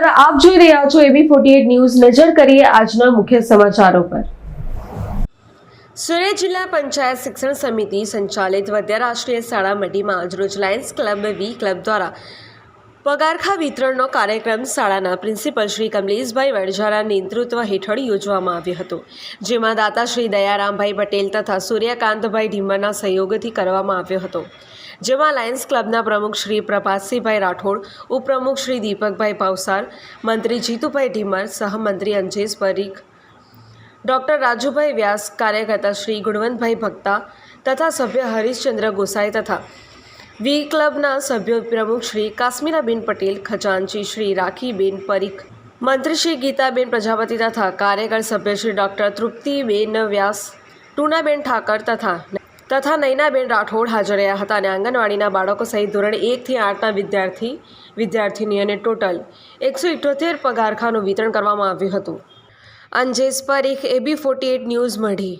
રહ્યા છો એબી forty news. નજર કરીએ આજના મુખ્ય સમાચારો પર. સુરત જિલ્લા પંચાયત શિક્ષણ સમિતિ સંચાલિત વધ્યા રાષ્ટ્રીય શાળા મઢીમાં આજરોજ લાયન્સ ક્લબ વી ક્લબ દ્વારા પગારખા વિતરણનો કાર્યક્રમ શાળાના પ્રિન્સિપલ શ્રી કમલેશભાઈ વડજારા નેતૃત્વ હેઠળ યોજવામાં આવ્યો હતો, જેમાં દાતા શ્રી દયારામભાઈ પટેલ તથા સૂર્યકાંતભાઈ ઢીમરના સહયોગથી કરવામાં આવ્યો હતો, જેમાં લાયન્સ ક્લબના પ્રમુખ શ્રી પ્રભાતસિંહભાઈ રાઠોડ, ઉપપ્રમુખ શ્રી દીપકભાઈ ભાવસાર મંત્રી જીતુભાઈ ઢીમર સહમંત્રી અંજેશ પરીખ, ડૉક્ટર રાજુભાઈ વ્યાસ, કાર્યકર્તા શ્રી ગુણવંતભાઈ ભક્તા તથા સભ્ય હરીશચંદ્ર ગોસાઈ તથા વી ક્લબના સભ્યો પ્રમુખ શ્રી કાશ્મીરાબેન પટેલ, ખજાનચી શ્રી રાખીબેન પરીખ, મંત્રી શ્રી ગીતાબેન પ્રજાપતિ તથા કાર્યકર સભ્ય શ્રી ડૉક્ટર તૃપ્તિબેન વ્યાસ ટુનાબેન ઠાકર તથા તથા નૈનાબેન રાઠોડ હાજર રહ્યા હતા અને આંગણવાડીના બાળકો સહિત ધોરણ એકથી આઠના વિદ્યાર્થી, વિદ્યાર્થીની અને ટોટલ એકસો ઇઠ્યોતેર પગારખાનું વિતરણ કરવામાં આવ્યું હતું. Anjesh Parikh, AB forty eight news Madhi.